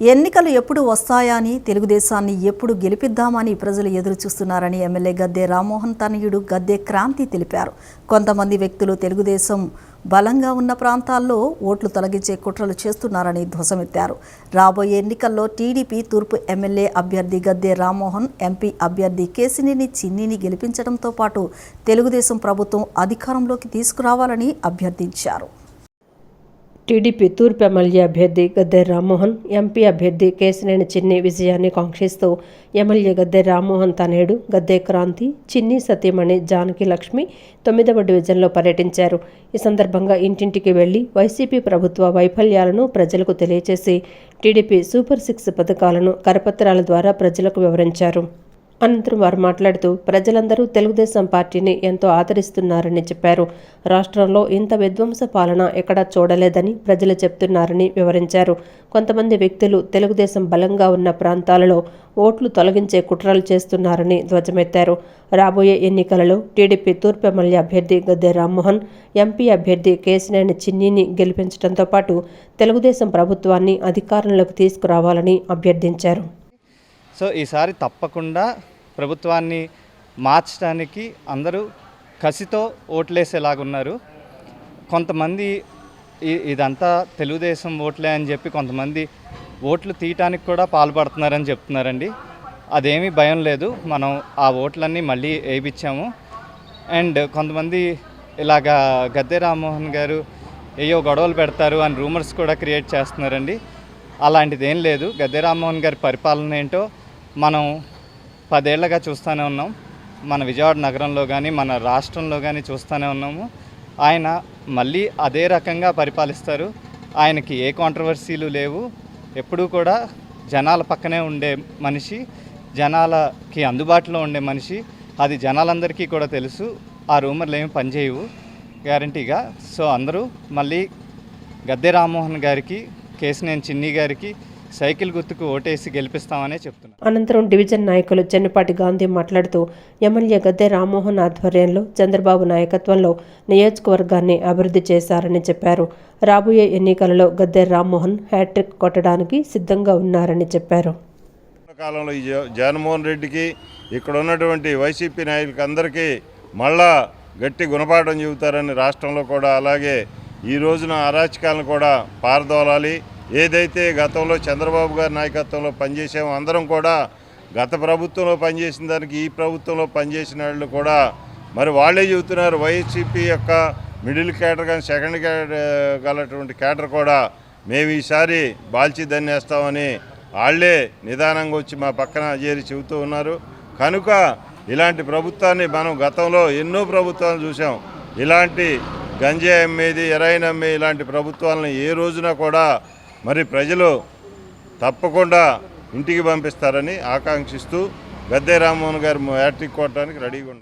ఎన్నికలు ఎప్పుడు వస్తాయా అని తెలుగుదేశాన్ని ఎప్పుడు గెలిపిద్దామని ప్రజలు ఎదురు చూస్తున్నారని ఎమ్మెల్యే గద్దె రామ్మోహన్ తనయుడు గద్దె క్రాంతి తెలిపారు. కొంతమంది వ్యక్తులు తెలుగుదేశం బలంగా ఉన్న ప్రాంతాల్లో ఓట్లు తొలగించే కుట్రలు చేస్తున్నారని ధ్వసమెత్తారు. రాబోయే ఎన్నికల్లో టీడీపీ తూర్పు ఎమ్మెల్యే అభ్యర్థి గద్దె రామ్మోహన్ ఎంపీ అభ్యర్థి కేసినేని చిన్నిని గెలిపించడంతో పాటు తెలుగుదేశం ప్రభుత్వం అధికారంలోకి తీసుకురావాలని అభ్యర్థించారు. టీడీపీ తూర్పు ఎమ్మెల్యే అభ్యర్థి గద్దె రామ్మోహన్ ఎంపీ అభ్యర్థి కేసినేని చిన్ని విజయాన్ని కాంక్షిస్తూ ఎమ్మెల్యే గద్దె రామ్మోహన్ తనేడు గద్దె క్రాంతి చిన్ని సతీమణి జానకి లక్ష్మి తొమ్మిదవ డివిజన్లో పర్యటించారు. ఈ సందర్భంగా ఇంటింటికి వెళ్ళి వైసీపీ ప్రభుత్వ వైఫల్యాలను ప్రజలకు తెలియజేసి టీడీపీ సూపర్ సిక్స్ పథకాలను కరపత్రాల ద్వారా ప్రజలకు వివరించారు. అనంతరం వారు మాట్లాడుతూ ప్రజలందరూ తెలుగుదేశం పార్టీని ఎంతో ఆదరిస్తున్నారని చెప్పారు. రాష్ట్రంలో ఇంత విధ్వంస పాలన ఎక్కడా చూడలేదని ప్రజలు చెప్తున్నారని వివరించారు. కొంతమంది వ్యక్తులు తెలుగుదేశం బలంగా ఉన్న ప్రాంతాలలో ఓట్లు తొలగించే కుట్రలు చేస్తున్నారని ధ్వజమెత్తారు. రాబోయే ఎన్నికలలో టీడీపీ తూర్పు ఎమ్మెల్యే అభ్యర్థి గద్దె రామ్మోహన్ ఎంపీ అభ్యర్థి కేశినేని చిన్నీని గెలిపించడంతో పాటు తెలుగుదేశం ప్రభుత్వాన్ని అధికారంలోకి తీసుకురావాలని అభ్యర్థించారు. సో ఈసారి తప్పకుండా ప్రభుత్వాన్ని మార్చడానికి అందరూ కసితో ఓట్లేసేలాగున్నారు. కొంతమంది ఇదంతా తెలుగుదేశం ఓట్లే అని చెప్పి కొంతమంది ఓట్లు తీయటానికి కూడా పాల్పడుతున్నారని చెప్తున్నారండి. అదేమీ భయం లేదు. మనం ఆ ఓట్లన్నీ మళ్ళీ వేయించాము అండ్ కొంతమంది ఇలాగా గద్దె రామ్మోహన్ గారు ఏయో గొడవలు పెడతారు అని రూమర్స్ కూడా క్రియేట్ చేస్తున్నారండి. అలాంటిది ఏం లేదు. గద్దె రామ్మోహన్ గారి పరిపాలన ఏంటో మనం పదేళ్ళగా చూస్తూనే ఉన్నాం. మన విజయవాడ నగరంలో కానీ మన రాష్ట్రంలో కానీ చూస్తూనే ఉన్నాము. ఆయన మళ్ళీ అదే రకంగా పరిపాలిస్తారు. ఆయనకి ఏ కాంట్రవర్సీలు లేవు. ఎప్పుడూ కూడా జనాల పక్కనే ఉండే మనిషి జనాలకి అందుబాటులో ఉండే మనిషి. అది జనాలందరికీ కూడా తెలుసు. ఆ రూమర్లు ఏమి పనిచేయవు. గ్యారంటీగా. సో అందరూ మళ్ళీ గద్దె రామ్మోహన్ గారికి కేసినేని చిన్ని గారికి సైకిల్ గుర్తుకు ఓటేసి గెలిపిస్తామనే చెప్తున్నారు అనంతరం డివిజన్ నాయకులు చెన్నుపాటి గాంధీ మాట్లాడుతూ ఎమ్మెల్యే గద్దె రామ్మోహన్ ఆధ్వర్యంలో చంద్రబాబు నాయకత్వంలో నియోజకవర్గాన్ని అభివృద్ధి చేశారని చెప్పారు. రాబోయే ఎన్నికలలో గద్దె రామ్మోహన్ హ్యాట్రిక్ కొట్టడానికి సిద్ధంగా ఉన్నారని చెప్పారు. కాలంలో ఈ జగన్మోహన్ రెడ్డికి ఇక్కడ ఉన్నటువంటి వైసీపీ నాయకులకి అందరికీ మళ్ళా గట్టి గుణపాఠం చెబుతారని రాష్ట్రంలో కూడా అలాగే ఈ రోజున అరాచకాలను కూడా పారదోలాలి. ఏదైతే గతంలో చంద్రబాబు గారి నాయకత్వంలో పనిచేసామో అందరం కూడా గత ప్రభుత్వంలో పనిచేసిన దానికి ఈ ప్రభుత్వంలో పనిచేసిన వాళ్ళు కూడా మరి వాళ్ళే చెబుతున్నారు వైసీపీ యొక్క మిడిల్ క్యాటర్ కానీ సెకండ్ క్యాటర్ గలటువంటి క్యాటర్ కూడా మేము ఈసారి బాల్చి దన్నేస్తామని వాళ్ళే నిదానంగా వచ్చి మా పక్కన చేరి చెబుతూ ఉన్నారు. కనుక ఇలాంటి ప్రభుత్వాన్ని మనం గతంలో ఎన్నో ప్రభుత్వాలు చూసాం ఇలాంటి గంజాయి అమ్మేది ఎరైన్ అమ్మే ఇలాంటి ప్రభుత్వాలను ఏ రోజున కూడా మరి ప్రజలు తప్పకుండా ఇంటికి పంపిస్తారని ఆకాంక్షిస్తూ గద్దె రామ్మోహన్ గారు యాట్రిక్ కొట్టడానికి రెడీగా ఉన్నారు.